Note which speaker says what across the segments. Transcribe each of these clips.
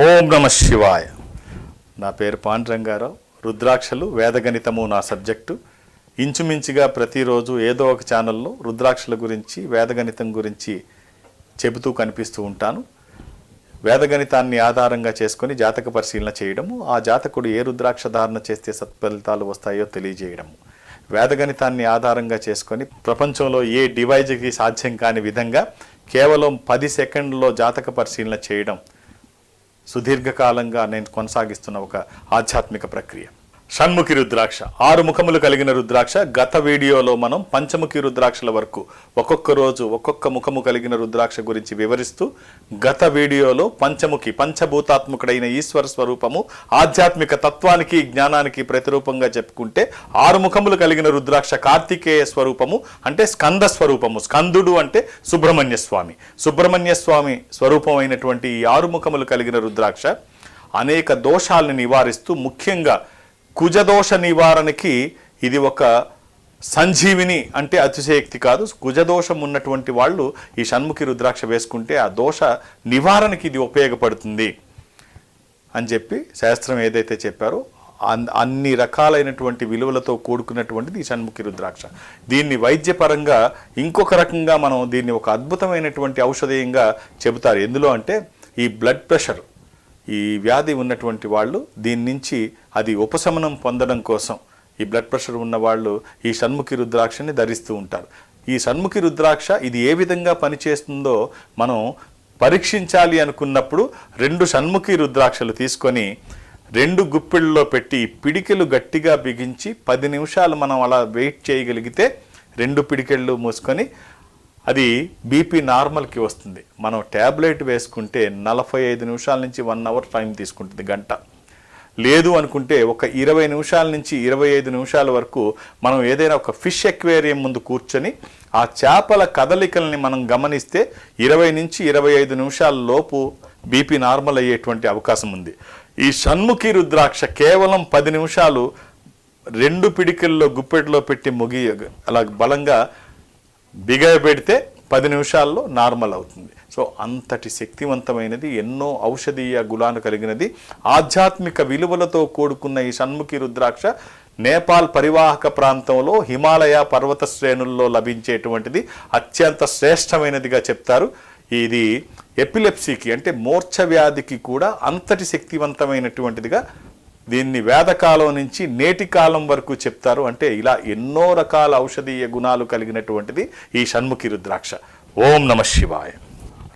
Speaker 1: ఓం నమ శివాయ. నా పేరు పాండురంగారావు. రుద్రాక్షలు వేదగణితము నా సబ్జెక్టు. ఇంచుమించుగా ప్రతిరోజు ఏదో ఒక ఛానల్లో రుద్రాక్షల గురించి వేదగణితం గురించి చెబుతూ కనిపిస్తూ ఉంటాను. వేదగణితాన్ని ఆధారంగా చేసుకొని జాతక పరిశీలన చేయడము ఆ జాతకుడు ఏ రుద్రాక్ష ధారణ చేస్తే సత్ఫలితాలు వస్తాయో తెలియజేయడము. వేదగణితాన్ని ఆధారంగా చేసుకొని ప్రపంచంలో ఏ డివైజ్కి సాధ్యం కాని విధంగా కేవలం పది సెకండ్లో జాతక పరిశీలన చేయడం సుదీర్ఘకాలంగా నేను కొనసాగిస్తున్న ఒక ఆధ్యాత్మిక ప్రక్రియ. షణ్ముఖి రుద్రాక్ష. ఆరు ముఖములు కలిగిన రుద్రాక్ష. గత వీడియోలో మనం పంచముఖి రుద్రాక్షల వరకు ఒక్కొక్క రోజు ఒక్కొక్క ముఖము కలిగిన రుద్రాక్ష గురించి వివరిస్తూ గత వీడియోలో పంచముఖి పంచభూతాత్మకుడైన ఈశ్వర స్వరూపము ఆధ్యాత్మిక తత్వానికి జ్ఞానానికి ప్రతిరూపంగా చెప్పుకుంటే ఆరు ముఖములు కలిగిన రుద్రాక్ష కార్తికేయ స్వరూపము అంటే స్కంద స్వరూపము. స్కందుడు అంటే సుబ్రహ్మణ్య స్వామి. సుబ్రహ్మణ్య స్వామి స్వరూపమైనటువంటి ఈ ఆరు ముఖములు కలిగిన రుద్రాక్ష అనేక దోషాలను నివారిస్తూ ముఖ్యంగా కుజదోష నివారణకి ఇది ఒక సంజీవిని అంటే అతిశయక్తి కాదు. కుజదోషం ఉన్నటువంటి వాళ్ళు ఈ షణ్ముఖి రుద్రాక్ష వేసుకుంటే ఆ దోష నివారణకి ఇది ఉపయోగపడుతుంది అని చెప్పి శాస్త్రం ఏదైతే చెప్పారో అన్- అన్ని రకాలైనటువంటి విలువలతో కూడుకున్నటువంటిది ఈ షణ్ముఖి రుద్రాక్ష. దీన్ని వైద్యపరంగా ఇంకొక రకంగా మనం దీన్ని ఒక అద్భుతమైనటువంటి ఔషధీయంగా చెబుతారు. ఎందులో అంటే ఈ బ్లడ్ ప్రెషర్ ఈ వ్యాధి ఉన్నటువంటి వాళ్ళు దీని నుంచి అది ఉపశమనం పొందడం కోసం ఈ బ్లడ్ ప్రెషర్ ఉన్న వాళ్ళు ఈ షణ్ముఖి రుద్రాక్షని ధరిస్తూ ఉంటారు. ఈ షణ్ముఖి రుద్రాక్ష ఇది ఏ విధంగా పనిచేస్తుందో మనం పరీక్షించాలి అనుకున్నప్పుడు రెండు షణ్ముఖి రుద్రాక్షలు తీసుకొని రెండు గుప్పిళ్ళలో పెట్టి పిడికెలు గట్టిగా బిగించి పది నిమిషాలు మనం అలా వెయిట్ చేయగలిగితే రెండు పిడికెళ్ళు మూసుకొని అది బీపీ నార్మల్కి వస్తుంది. మనం ట్యాబ్లెట్ వేసుకుంటే నలభై ఐదు నిమిషాల నుంచి వన్ అవర్ టైం తీసుకుంటుంది గంట. లేదు అనుకుంటే ఒక ఇరవై నిమిషాల నుంచి ఇరవై ఐదు నిమిషాల వరకు మనం ఏదైనా ఒక ఫిష్ ఎక్వేరియం ముందు కూర్చొని ఆ చేపల కదలికల్ని మనం గమనిస్తే ఇరవై నుంచి ఇరవై ఐదు నిమిషాల లోపు బీపీ నార్మల్ అయ్యేటువంటి అవకాశం ఉంది. ఈ షణ్ముఖి రుద్రాక్ష కేవలం పది నిమిషాలు రెండు పిడికిల్లో గుప్పెట్లో పెట్టి ముగి అలా బలంగా బిగబెడితే పది నిమిషాల్లో నార్మల్ అవుతుంది. సో అంతటి శక్తివంతమైనది ఎన్నో ఔషధీయ గుణాలు కలిగినది ఆధ్యాత్మిక విలువలతో కూడుకున్న ఈ షణ్ముఖి రుద్రాక్ష నేపాల్ పరివాహక ప్రాంతంలో హిమాలయ పర్వత శ్రేణుల్లో లభించేటువంటిది అత్యంత శ్రేష్టమైనదిగా చెప్తారు. ఇది ఎపిలెప్సీకి అంటే మూర్ఛ వ్యాధికి కూడా అంతటి శక్తివంతమైనటువంటిదిగా దీన్ని వేదకాలం నుంచి నేటి కాలం వరకు చెప్తారు. అంటే ఇలా ఎన్నో రకాల ఔషధీయ గుణాలు కలిగినటువంటిది ఈ షణ్ముఖి రుద్రాక్ష. ఓం నమ శివాయ.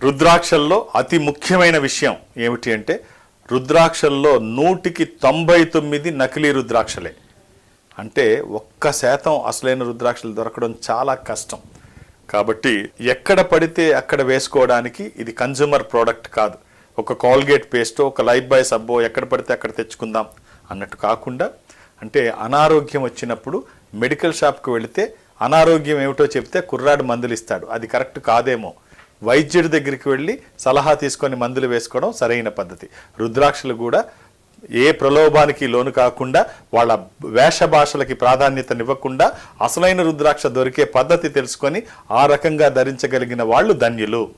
Speaker 1: రుద్రాక్షల్లో అతి ముఖ్యమైన విషయం ఏమిటి అంటే రుద్రాక్షల్లో నూటికి తొంభై తొమ్మిది నకిలీ రుద్రాక్షలే. అంటే ఒక్క శాతం అసలైన రుద్రాక్షలు దొరకడం చాలా కష్టం. కాబట్టి ఎక్కడ పడితే అక్కడ వేసుకోవడానికి ఇది కన్జ్యూమర్ ప్రోడక్ట్ కాదు. ఒక కాల్గేట్ పేస్టో ఒక లైఫ్ బాయ్ సబ్బో ఎక్కడ పడితే అక్కడ తెచ్చుకుందాం. అన్నట్టు కాకుండా అంటే అనారోగ్యం వచ్చినప్పుడు మెడికల్ షాప్కి వెళితే అనారోగ్యం ఏమిటో చెప్తే కుర్రాడు మందులు ఇస్తాడు. అది కరెక్ట్ కాదేమో. వైద్యుడి దగ్గరికి వెళ్ళి సలహా తీసుకొని మందులు వేసుకోవడం సరైన పద్ధతి. రుద్రాక్షలు కూడా ఏ ప్రలోభానికి లోను కాకుండా వాళ్ళ వేష భాషలకి ప్రాధాన్యతనివ్వకుండా అసలైన రుద్రాక్ష దొరికే పద్ధతి తెలుసుకొని ఆ రకంగా ధరించగలిగిన వాళ్ళు ధన్యులు.